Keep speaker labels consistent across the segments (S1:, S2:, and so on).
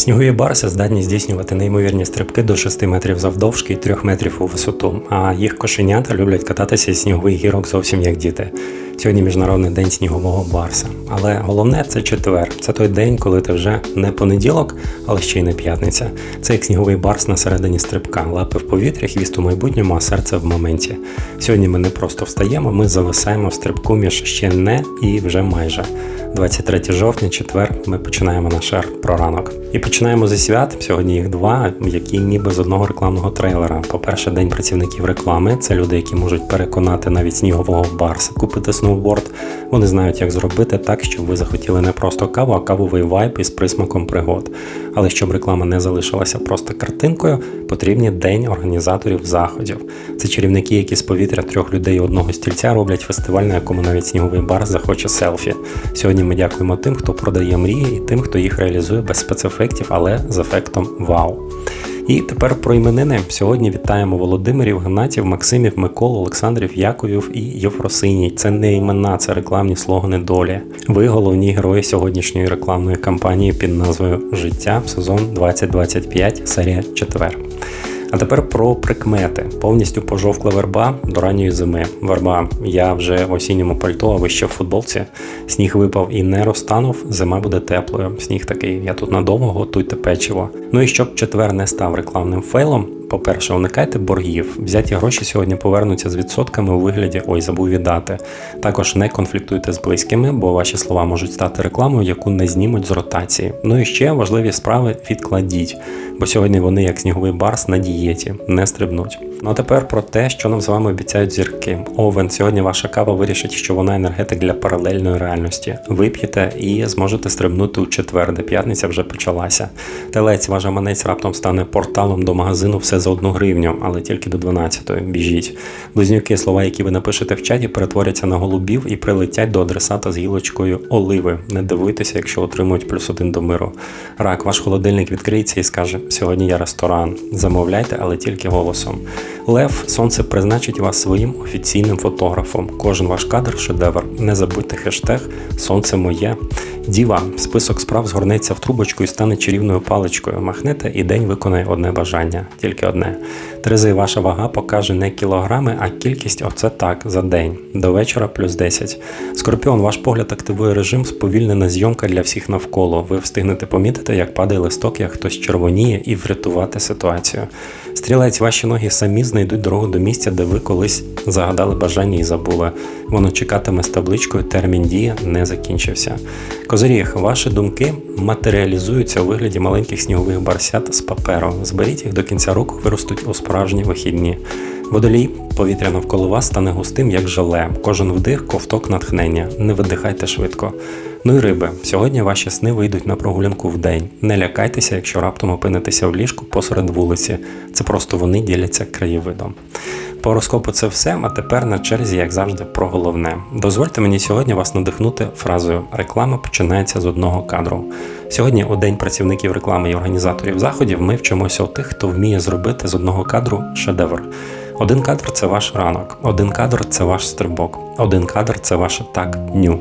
S1: Снігові барси здатні здійснювати неймовірні стрибки до 6 метрів завдовжки і 3 метрів у висоту, а їх кошенята люблять кататися із снігових гірок зовсім як діти. Сьогодні міжнародний день снігового барса. Але головне це четвер. Це той день, коли ти вже не понеділок, але ще й не п'ятниця. Це як сніговий барс на середині стрибка, лапи в повітря, хвіст у майбутньому, а серце в моменті. Сьогодні ми не просто встаємо, ми зависаємо в стрибку між ще не і вже майже. 23 жовтня, четвер, ми починаємо наш ар про ранок. І починаємо зі свят. Сьогодні їх два, які ніби з одного рекламного трейлера. По-перше, день працівників реклами. Це люди, які можуть переконати навіть снігового барса купити сноуборд. Вони знають, як зробити так, щоб ви захотіли не просто каву, а кавовий вайп із присмаком пригод. Але щоб реклама не залишилася просто картинкою, потрібні день організаторів заходів. Це чарівники, які з повітря трьох людей одного стільця роблять фестиваль, на якому навіть сніговий бар захоче селфі. Сьогодні ми дякуємо тим, хто продає мрії, і тим, хто їх реалізує без спецефектів, але з ефектом вау. І тепер про іменини. Сьогодні вітаємо Володимирів, Гнатів, Максимів, Микол, Олександрів, Яковів і Євросиній. Це не імена, це рекламні слогани долі. Ви головні герої сьогоднішньої рекламної кампанії під назвою Життя сезон 2025, серія 4. А тепер про прикмети. Повністю пожовкла верба до ранньої зими. Верба, я вже в осінньому пальто, а ви ще в футболці. Сніг випав і не розтанув, зима буде теплою. Сніг такий, я тут надовго готуйте печиво. Ну і щоб четвер не став рекламним фейлом. По-перше, уникайте боргів. Взяті гроші сьогодні повернуться з відсотками у вигляді ой, забув віддати. Також не конфліктуйте з близькими, бо ваші слова можуть стати рекламою, яку не знімуть з ротації. Ну і ще важливі справи відкладіть, бо сьогодні вони, як сніговий барс, на дієті, не стрибнуть. Ну а тепер про те, що нам з вами обіцяють зірки. Овен, сьогодні ваша кава вирішить, що вона енергетик для паралельної реальності. Вип'єте і зможете стрибнути у четвер, де п'ятниця вже почалася. Телець, ваш гаманець раптом стане порталом до магазину все за одну гривню, але тільки до 12-ї. Біжіть. Близнюки, слова, які ви напишете в чаті, перетворяться на голубів і прилетять до адресата з гілочкою оливи. Не дивуйтеся, якщо отримують плюс один до миру. Рак, ваш холодильник відкриється і скаже: сьогодні я ресторан. Замовляйте, але тільки голосом. Лев, сонце призначить вас своїм офіційним фотографом. Кожен ваш кадр шедевр. Не забудьте хештег Сонце моє. Діва, список справ згорнеться в трубочку і стане чарівною паличкою. Махнете і день виконає одне бажання, тільки одне. Терези, ваша вага покаже не кілограми, а кількість оце так за день. До вечора плюс 10. Скорпіон, ваш погляд активує режим сповільнена зйомка для всіх навколо. Ви встигнете помітити, як падає листок, як хтось червоніє, і врятувати ситуацію. Стрілець, ваші ноги самі знайдуть дорогу до місця, де ви колись загадали бажання і забули. Воно чекатиме з табличкою термін дії не закінчився. Козиріг, ваші думки матеріалізуються у вигляді маленьких снігових барсят з паперу. Зберіть їх до кінця року, виростуть у справжні вихідні. Водолій, повітря навколо вас стане густим, як желе. Кожен вдих ковток натхнення. Не видихайте швидко. Ну і риби, сьогодні ваші сни вийдуть на прогулянку в день. Не лякайтеся, якщо раптом опинитеся в ліжку посеред вулиці. Це просто вони діляться краєвидом. По гороскопу це все, а тепер на черзі, як завжди, про головне. Дозвольте мені сьогодні вас надихнути фразою Реклама починається з одного кадру. Сьогодні, у День працівників реклами і організаторів заходів, ми вчимося у тих, хто вміє зробити з одного кадру шедевр. Один кадр це ваш ранок, один кадр це ваш стрибок, один кадр це ваше так ню.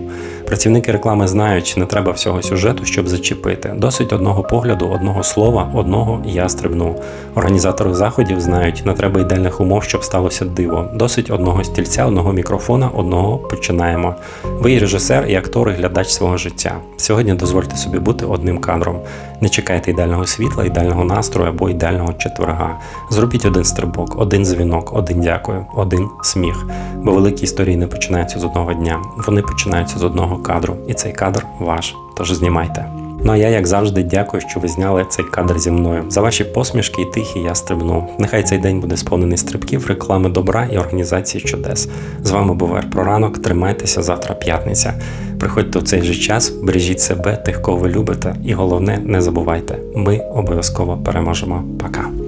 S1: Працівники реклами знають, не треба всього сюжету, щоб зачепити. Досить одного погляду, одного слова, одного я стрибну. Організатори заходів знають, не треба ідеальних умов, щоб сталося диво. Досить одного стільця, одного мікрофона, одного починаємо. Ви і режисер, і актор, і глядач свого життя. Сьогодні дозвольте собі бути одним кадром. Не чекайте ідеального світла, ідеального настрою або ідеального четверга. Зробіть один стрибок, один дзвінок, один дякую, один сміх. Бо великі історії не починаються з одного дня. Вони починаються з одного кадру, і цей кадр ваш. Тож знімайте. Ну а я, як завжди, дякую, що ви зняли цей кадр зі мною. За ваші посмішки і тихі я стрибну. Нехай цей день буде сповнений стрибків, реклами добра і організації чудес. З вами був ранок. Тримайтеся завтра п'ятниця. Приходьте в цей же час, бережіть себе, тих, кого ви любите, і головне, не забувайте, ми обов'язково переможемо. Пока.